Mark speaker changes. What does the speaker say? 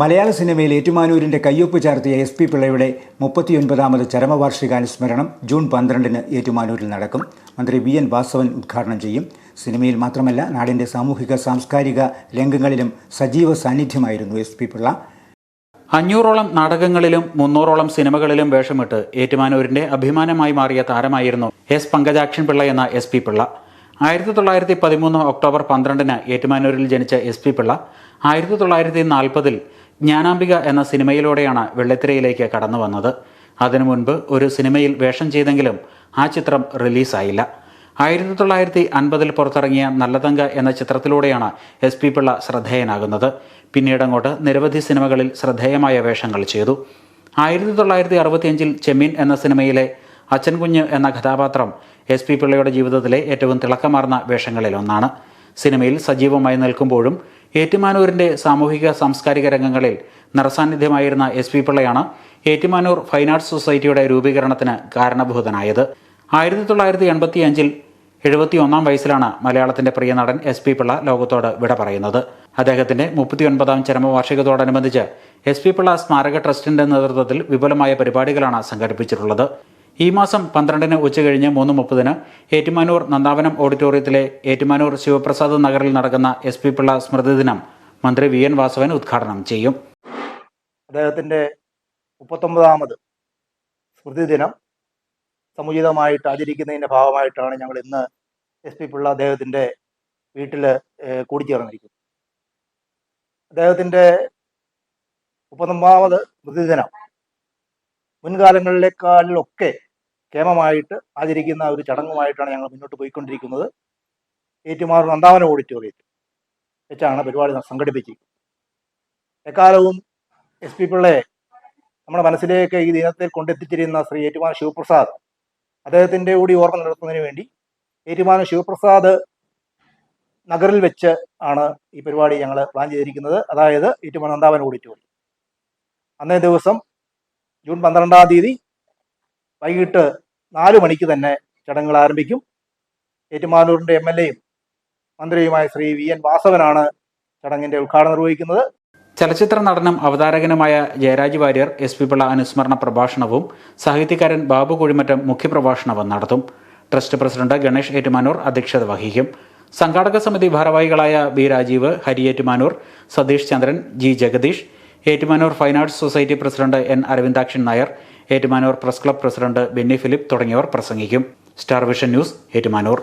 Speaker 1: മലയാള സിനിമയിൽ ഏറ്റുമാനൂരിന്റെ കയ്യൊപ്പ് ചാർത്തിയ എസ് പി പിള്ളയുടെ മുപ്പത്തിയൊൻപതാമത് ചരമവാർഷികാനുസ്മരണം ജൂൺ പന്ത്രണ്ടിന് ഏറ്റുമാനൂരിൽ നടക്കും. മന്ത്രി വി എൻ വാസവൻ ഉദ്ഘാടനം ചെയ്യും. സിനിമയിൽ മാത്രമല്ല നാടിന്റെ സാമൂഹിക സാംസ്കാരിക രംഗങ്ങളിലും സജീവ സാന്നിധ്യമായിരുന്നു എസ് പി പിള്ള.
Speaker 2: അഞ്ഞൂറോളം നാടകങ്ങളിലും മുന്നൂറോളം സിനിമകളിലും വേഷമിട്ട് ഏറ്റുമാനൂരിന്റെ അഭിമാനമായി മാറിയ താരമായിരുന്നു എസ് പങ്കജാക്ഷൻ പിള്ള എന്ന എസ് പി പിള്ള. ആയിരത്തി തൊള്ളായിരത്തി പതിമൂന്ന് ഒക്ടോബർ പന്ത്രണ്ടിന് ഏറ്റുമാനൂരിൽ ജനിച്ച എസ് പി പിള്ള ആയിരത്തി തൊള്ളായിരത്തി നാൽപ്പതിൽ ജ്ഞാനാംബിക എന്ന സിനിമയിലൂടെയാണ് വെള്ളിത്തിരയിലേക്ക് കടന്നു വന്നത്. അതിനു മുൻപ് ഒരു സിനിമയിൽ വേഷം ചെയ്തെങ്കിലും ആ ചിത്രം റിലീസായില്ല. ആയിരത്തി തൊള്ളായിരത്തി അൻപതിൽ പുറത്തിറങ്ങിയ നല്ലതങ്ക എന്ന ചിത്രത്തിലൂടെയാണ് എസ് പി പിള്ള ശ്രദ്ധേയനാകുന്നത്. പിന്നീട് അങ്ങോട്ട് നിരവധി സിനിമകളിൽ ശ്രദ്ധേയമായ വേഷങ്ങൾ ചെയ്തു. ആയിരത്തി തൊള്ളായിരത്തി അറുപത്തിയഞ്ചിൽ ചെമ്മീൻ എന്ന സിനിമയിലെ അച്ഛൻ കുഞ്ഞ് എന്ന കഥാപാത്രം എസ് പി പിള്ളയുടെ ജീവിതത്തിലെ ഏറ്റവും തിളക്കമാർന്ന വേഷങ്ങളിലൊന്നാണ്. സിനിമയിൽ സജീവമായി നിൽക്കുമ്പോഴും ഏറ്റുമാനൂരിന്റെ സാമൂഹിക സാംസ്കാരിക രംഗങ്ങളിൽ നിറസാന്നിധ്യമായിരുന്ന എസ് പി പിള്ളയാണ് ഏറ്റുമാനൂർ ഫൈൻ ആർട്സ് സൊസൈറ്റിയുടെ രൂപീകരണത്തിന് കാരണഭൂതനായത് ആയിരത്തി തൊള്ളായിരത്തി എൺപത്തി അഞ്ചിൽ എഴുപത്തി ഒന്നാം വയസ്സിലാണ് മലയാളത്തിന്റെ പ്രിയ നടൻ എസ് പി പിള്ള ലോകത്തോട് വിട പറയുന്നത്. അദ്ദേഹത്തിന്റെ മുപ്പത്തിയൊൻപതാം ചരമവാർഷികത്തോടനുബന്ധിച്ച് എസ് പി പിള്ള സ്മാരക ട്രസ്റ്റിന്റെ നേതൃത്വത്തിൽ വിപുലമായ പരിപാടികളാണ് സംഘടിപ്പിച്ചിട്ടുള്ളത്. ഈ മാസം പന്ത്രണ്ടിന് ഉച്ചകഴിഞ്ഞ് മൂന്ന് മുപ്പതിന് ഏറ്റുമാനൂർ നന്ദാവനം ഓഡിറ്റോറിയത്തിലെ ഏറ്റുമാനൂർ ശിവപ്രസാദ് നഗറിൽ നടക്കുന്ന എസ് പി പിള്ള സ്മൃതിദിനം മന്ത്രി വി എൻ വാസവൻ ഉദ്ഘാടനം ചെയ്യും.
Speaker 3: അദ്ദേഹത്തിന്റെ മുപ്പത്തൊമ്പതാമത് സ്മൃതിദിനം സമുചിതമായിട്ട് ആചരിക്കുന്നതിന്റെ ഭാഗമായിട്ടാണ് ഞങ്ങൾ ഇന്ന് എസ് പി പിള്ള അദ്ദേഹത്തിന്റെ വീട്ടിൽ കൂടിച്ചേർന്നിരിക്കുന്നത്. അദ്ദേഹത്തിന്റെ മുപ്പത്തൊമ്പതാമത് സ്മൃതിദിനം മുൻകാലങ്ങളിലേക്കാളിലൊക്കെ ക്ഷേമമായിട്ട് ആചരിക്കുന്ന ഒരു ചടങ്ങുമായിട്ടാണ് ഞങ്ങൾ മുന്നോട്ട് പോയിക്കൊണ്ടിരിക്കുന്നത്. ഏറ്റുമാർ നന്ദാവന ഓഡിറ്റോറിയത്തിൽ വെച്ചാണ് പരിപാടി സംഘടിപ്പിച്ചിരിക്കുന്നത് എക്കാലവും എസ് പി പിള്ളയെ നമ്മുടെ മനസ്സിലേക്ക് ഈ ദിനത്തിൽ കൊണ്ടെത്തിച്ചിരുന്ന ശ്രീ ഏറ്റുമാന ശിവപ്രസാദ് അദ്ദേഹത്തിന്റെ കൂടി ഓർമ്മ നിലനിർത്തുന്നതിന് വേണ്ടി ഏറ്റുമാന ശിവപ്രസാദ് നഗറിൽ വെച്ച് ആണ് ഈ പരിപാടി ഞങ്ങൾ പ്ലാൻ ചെയ്തിരിക്കുന്നത്. അതായത് ഏറ്റുമാൻ നന്ദാവന ഓഡിറ്റോറിയം. അന്നേ ദിവസം ജൂൺ പന്ത്രണ്ടാം തീയതി വൈകിട്ട് നാല് മണിക്ക് തന്നെ ചടങ്ങുകൾ ആരംഭിക്കും. ഏറ്റുമാനൂരിന്റെ എം എൽ എയും മന്ത്രിയുമായ ശ്രീ വി എൻ വാസവനാണ് ചടങ്ങിന്റെ ഉദ്ഘാടനം നിർവഹിക്കുന്നത്.
Speaker 2: ചലച്ചിത്ര നടനം അവതാരകനുമായ ജയരാജ് വാര്യർ എസ് പി പിള്ള അനുസ്മരണ പ്രഭാഷണവും സാഹിത്യകാരൻ ബാബു കുഴിമറ്റം മുഖ്യപ്രഭാഷണവും നടത്തും. ട്രസ്റ്റ് പ്രസിഡന്റ് ഗണേഷ് ഏറ്റുമാനൂർ അധ്യക്ഷത വഹിക്കും. സംഘാടക സമിതി ഭാരവാഹികളായ B Rajeev Hari Ettumanoor Satheesh Chandran G Jagadeesh Ettumanoor fine arts society president N Aravindakshan Nair Ettumanoor press club president Benny Philip തുടങ്ങിയവർ പ്രസംഗിക്കും. Star vision news Ettumanoor.